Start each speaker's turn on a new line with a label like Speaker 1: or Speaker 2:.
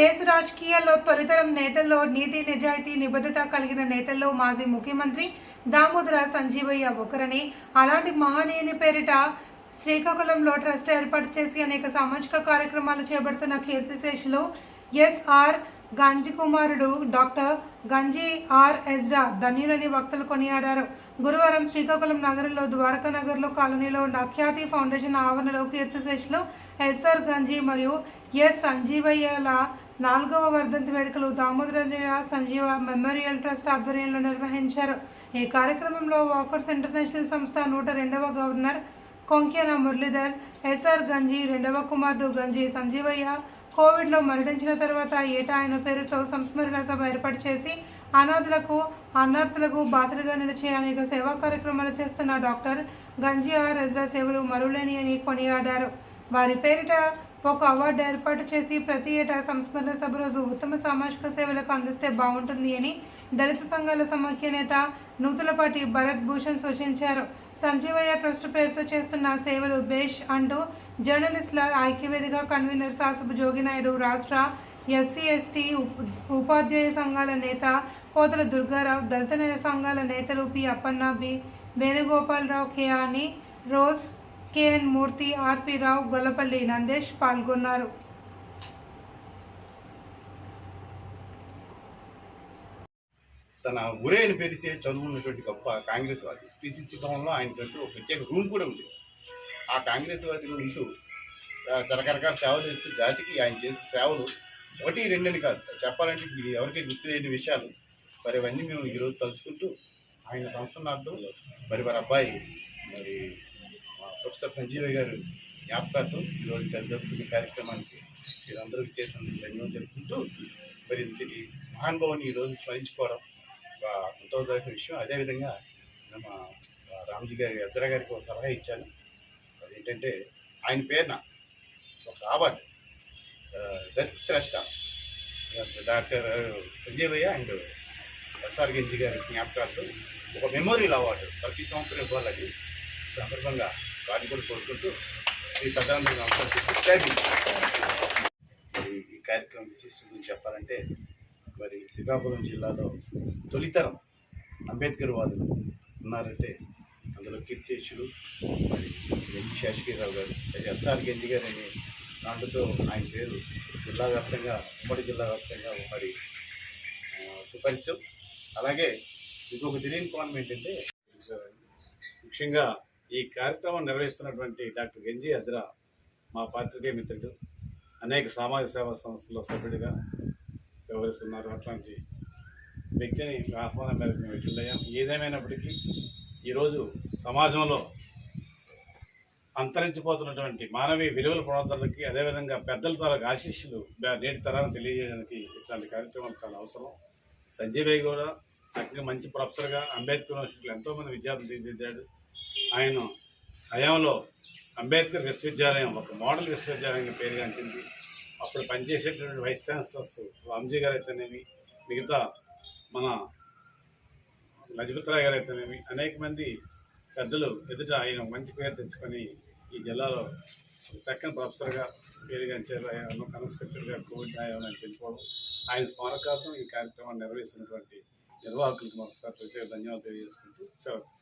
Speaker 1: దేశ రాజకీయాల్లో తొలితరం నేతల్లో నీతి నిజాయితీ నిబద్ధత కలిగిన నేతల్లో మాజీ ముఖ్యమంత్రి దామోదర సంజీవయ్య ఒకరని అలాంటి మహనీయుని పేరిట శ్రీకాకుళంలో ట్రస్ట్ ఏర్పాటు చేసి అనేక సామాజిక కార్యక్రమాలు చేపడుతున్న కీర్తిశేషులు ఎస్ఆర్ గంజి కుమారుడు డాక్టర్ గంజి ఆర్ ఎజ్రా ధన్యులని వక్తలు కొనియాడారు. గురువారం శ్రీకాకుళం నగరంలో ద్వారకా నగర్లో కాలనీలో ఉన్న ఖ్యాతి ఫౌండేషన్ ఆవరణలో కీర్తిశేషులు ఎస్ఆర్ గంజి మరియు ఎస్ సంజీవయ్యల నాలుగవ వర్ధంతి వేడుకలు దామోదరయ్య సంజీవ మెమోరియల్ ట్రస్ట్ ఆధ్వర్యంలో నిర్వహించారు. ఈ కార్యక్రమంలో వాకర్స్ ఇంటర్నేషనల్ సంస్థ నూట రెండవ గవర్నర్ కొంకియన మురళీధర్ ఎస్ఆర్ గంజి రెండవ కుమారుడు గంజి సంజీవయ్య కోవిడ్లో మరణించిన తర్వాత ఏటా ఆయన పేరుతో సంస్మరణ సభ ఏర్పాటు చేసి అనాథులకు అన్నార్థులకు బాసలుగా నిలిచే అనేక సేవా కార్యక్రమాలు చేస్తున్న డాక్టర్ గంజి ఆర్ సేవలు మరువులేని అని కొనియాడారు. వారి పేరిట ఒక అవార్డు ఏర్పాటు చేసి ప్రతి ఏటా సంస్మరణ సభ రోజు ఉత్తమ సామాజిక సేవలకు అందిస్తే బాగుంటుంది అని దళిత సంఘాల సమాఖ్య నేత నూతులపాటి భరత్ భూషణ్ సూచించారు. సంజీవయ్య ట్రస్ట్ పేరుతో చేస్తున్న సేవలు బేష్ అంటూ జర్నలిస్టుల ఐక్యవేదిక కన్వీనర్ సాసపు జోగినాయుడు రాష్ట్ర ఎస్సీ ఎస్టీ ఉపాధ్యాయ సంఘాల నేత పోతల దుర్గారావు దళిత సంఘాల నేతలు పి అప్పన్న బి వేణుగోపాలరావు కేయాని rose KN Murthy RP Rao Gollapalli Nandesh పాల్గొన్నారు.
Speaker 2: తన ఊరేని పెరిచే చదువున్నటువంటి గొప్ప కాంగ్రెస్ వాది. పిసిసి భవన్లో ఆయనటువంటి ఒక ప్రత్యేక రూమ్ కూడా ఉంది. ఆ కాంగ్రెస్ వాది ఉంటూ రకరకాల సేవలు చేస్తూ జాతికి ఆయన చేసే సేవలు ఒకటి రెండని కాదు. చెప్పాలంటే ఇది ఎవరికి గుర్తులేని విషయాలు. మరి అవన్నీ మేము ఈరోజు తలుచుకుంటూ ఆయన సంస్థనార్థం మరి వారి అబ్బాయి మరి ప్రొఫెసర్ సంజీవయ్య గారు జ్ఞాపకార్థం ఈరోజు జరుగుతున్న కార్యక్రమానికి మీరందరూ చేసినందుకు ధన్యవాదాలు జరుపుకుంటూ మరి ఇంతటి మహానుభావుని ఈరోజు స్మరించుకోవడం ఒక సంతోషదాయక విషయం. అదేవిధంగా మన రామ్జీ గారి అజ్రా గారికి ఒక సలహా ఇచ్చాను. అదేంటంటే ఆయన పేరున ఒక award death trust doctor Sanjeevaiah and SR Ganji గారి జ్ఞాపకార్థం ఒక మెమోరియల్ అవార్డు ప్రతి సంవత్సరం ఇవ్వాలని సందర్భంగా వారిని కూడా కోరుకుంటూ ఈ పెద్దలందరూ నమస్కారం ఈ కార్యక్రమం విశిష్ట గురించి చెప్పాలంటే మరి శ్రీకాకుళం జిల్లాలో తొలితరం అంబేద్కర్ వాదులు ఉన్నారంటే అందులో కీర్తిశేషులు మరి ఎన్జి శేషగిరిరావు గారు ఎస్ఆర్ గెంజి గారు అనే దాంట్లో ఆయన పేరు జిల్లా వ్యాప్తంగా ఉమ్మడి జిల్లా వ్యాప్తంగా మరి సుపరిచం అలాగే ఇంకొక తెలియని కోణం ఏంటంటే
Speaker 3: ముఖ్యంగా ఈ కార్యక్రమం నిర్వహిస్తున్నటువంటి డాక్టర్ గంజి అద్రా మా పాత్రికేయ మిత్రుడు అనేక సామాజిక సేవా సంస్థల్లో సభ్యుడిగా వ్యవహరిస్తున్నారు. అట్లాంటి వ్యక్తిని ఆహ్వానం మేరకు మేము వెళ్ళాం ఏదేమైనప్పటికీ ఈరోజు సమాజంలో అంతరించిపోతున్నటువంటి మానవీయ విలువల పునరుద్ధరణకి అదేవిధంగా పెద్దల తరాలకు ఆశీస్సులు నేటి తరాన్ని తెలియజేయడానికి ఇట్లాంటి కార్యక్రమాలు చాలా అవసరం. సంజయ్ కూడా చక్కగా మంచి ప్రొఫెసర్గా అంబేద్కర్ యూనివర్సిటీలో ఎంతోమంది విద్యార్థులు తీర్చిదిద్దాడు ఆయన హయాంలో అంబేద్కర్ విశ్వవిద్యాలయం ఒక మోడల్ విశ్వవిద్యాలయం పేరుగాంచింది. అప్పుడు పనిచేసేటటువంటి వైస్ ఛాన్సలర్స్ రామ్జీ గారు అయితేనేమి మిగతా మన లజపతిరాయ్ గారు అయితేనేమి అనేక మంది పెద్దలు ఎదుట ఆయన మంచి పేరు తెచ్చుకొని ఈ జిల్లాలో చక్కని ప్రొఫెసర్గా పేరుగాంచారు. ఆయన కన్స్ట్రక్టర్గా కోవిడ్ ఆయన తెలుసుకోవడం ఆయన స్మారకార్థం ఈ కార్యక్రమాన్ని నిర్వహిస్తున్నటువంటి నిర్వాహకులకు మరొకసారి ప్రత్యేక ధన్యవాదాలు తెలియజేసుకుంటూ సెలవు.